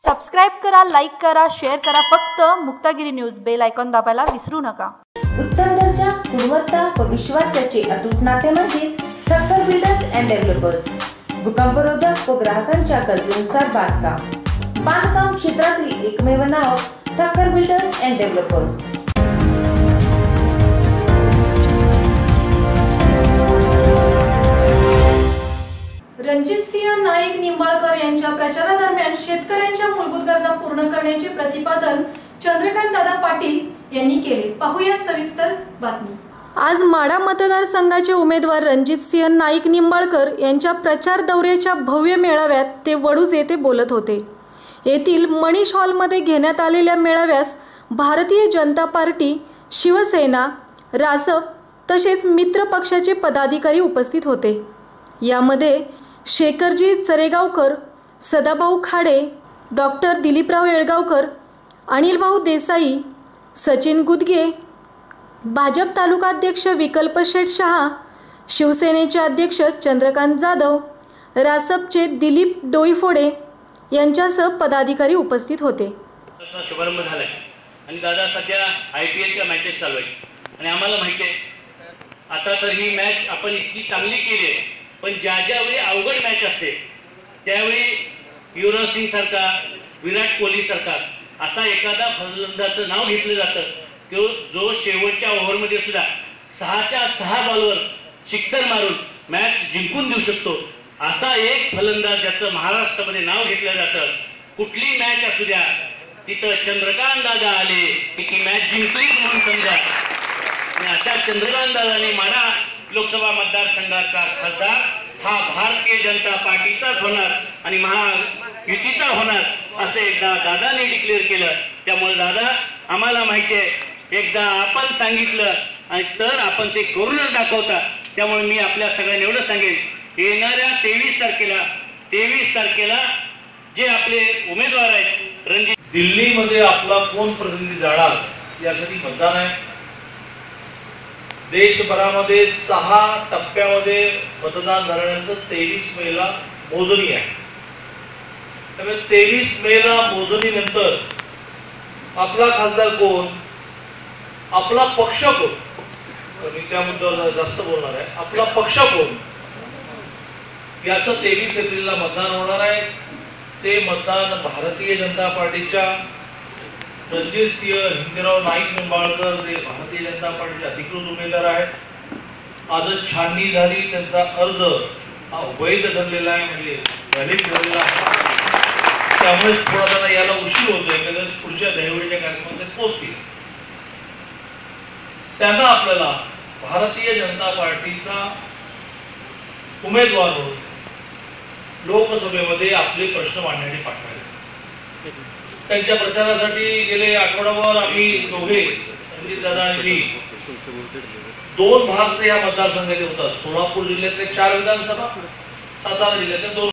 Subscribe करा like करा share करा. फक्त मुक्तागिरी न्यूज बेल आयकॉन दाबायला विसरू नका. उत्तम दर्जा गुणवत्ता व विश्वासाचे अतूट नाते म्हणजेच ठक्कर बिल्डर्स अँड डेव्हलपर्स भूकंपरोधक व ग्राहकांच्या गरजेनुसार बांधकाम. बांधकाम क्षेत्रातील एकमेव नाव Thakkar builders and developers Ranjit Singh Naik Nimbalkar यांच्या प्रचारादरम्यान शेतकऱ्यांच्या मूलभूत गरजा पूर्ण करण्याचे प्रतिपादन चंद्रकांत दादा पाटील यांनी केले. पाहूया सविस्तर बातमी. आज माडा मतदारसंघाचे उमेदवार रणजित सिंह नाईक निंबाळकर यांच्या प्रचार दौऱ्याच्या भव्य मेळाव्यात ते वडूज येथे बोलत होते. येथील मनीष हॉलमध्ये घेण्यात आलेल्या मेळाव्यास भारतीय जनता पार्टी शिवसेना रासप तसेच मित्र पक्षाचे पदाधिकारी उपस्थित होते. यामध्ये शेखरजी चरेगावकर सदाभाऊ खाडे डॉक्टर दिलीपराव येळगावकर अनिलभाऊ देसाई सचिन गुदगे भाजप तालुकाध्यक्ष विकल्प शेठ शहा शिवसेनेचे अध्यक्ष चंद्रकांत जाधव रासपचे दिलीप डोईफोडे यांच्यासह पदाधिकारी उपस्थित होते. शुभारंभ झालाय. आणि दादा सध्या आय पी एलच्या मॅचेस चालू आहेत. आणि आम्हाला माहिती आहे आता तर ही मॅच आपण इतकी चांगली केली आहे. पण ज्या ज्यावेळी अवघड मॅच असते त्यावेळी युवराज सिंग सारखा विराट कोहली सारखा असा एखादा फलंदाचं नाव घेतलं जातं. तो जो शेवटच्या ओव्हरमध्ये सुद्धा सहाच्या सहा बॉलवर सिक्सर मारून मॅच जिंकून देऊ शकतो असा एक फलंदाज ज्याचं महाराष्ट्रामध्ये नाव घेतलं जातं. कुठली मॅच असू द्या तिथं चंद्रकांत दादा आले की ती मॅच जिंकलीच म्हणून समजा. आणि अशा चंद्रकांत दादाने माडा लोकसभा मतदारसंघाचा खासदार हा भारतीय जनता पार्टीचाच होणार आणि महायुतीचा होणार असं एकदा दादाने डिक्लेअर केलं. त्यामुळे दादा आम्हाला माहिती आहे एकदा आपण सांगितलं आणि तर आपण ते करूनच दाखवता. त्यामुळे मी आपल्या सगळ्यांना एवढं सांगेन येणाऱ्या तेवीस तारखेला तेवीस तारखेला जे आपले उमेदवार आहेत रणजित दिल्लीमध्ये आपला कोण प्रतिनिधी जाणार यासाठी मतदान आहे. देशभरामध्ये सहा टप्प्यामध्ये मतदान झाल्यानंतर तेवीस मेला मोजणी आहे. त्यामुळे तेवीस मेला मोजणीनंतर आपला खासदार कोण? आपला पक्ष कोण? मी त्या मुद्द्यावर जास्त बोलणार आहे. आपला पक्ष कोण? याचं तेवीस एप्रिलला मतदान होणार आहे. ते मतदान भारतीय जनता पार्टीच्या रणजित सिंह हिंदराव नाईक निंबाळकर जे भारतीय जनता पार्टीचे अधिकृत उमेदवार आहेत. आजच छाननी झाली त्यांचा अर्ज हा वैध ठरलेला आहे म्हणजे व्हॅलिड ठरलेला आहे. त्यामुळेच थोडा त्यांना याला उशीर होतोय कदाचित पुढच्या दहिवडीच्या कार्यक्रमात ते पोहोचतील त्यांना आपल्याला भारतीय जनता पार्टीचा उमेदवार म्हणून लोकसभेमध्ये आपले प्रश्न मांडण्यासाठी पाठवायचे. त्यांच्या प्रचारासाठी गेले आठवडाभर आम्ही दोघे दादा आणि मी दोन भाग या मतदारसंघाचे होतात सोलापूर जिल्ह्यातले चार विधानसभा सातारा जिल्ह्यातले दोन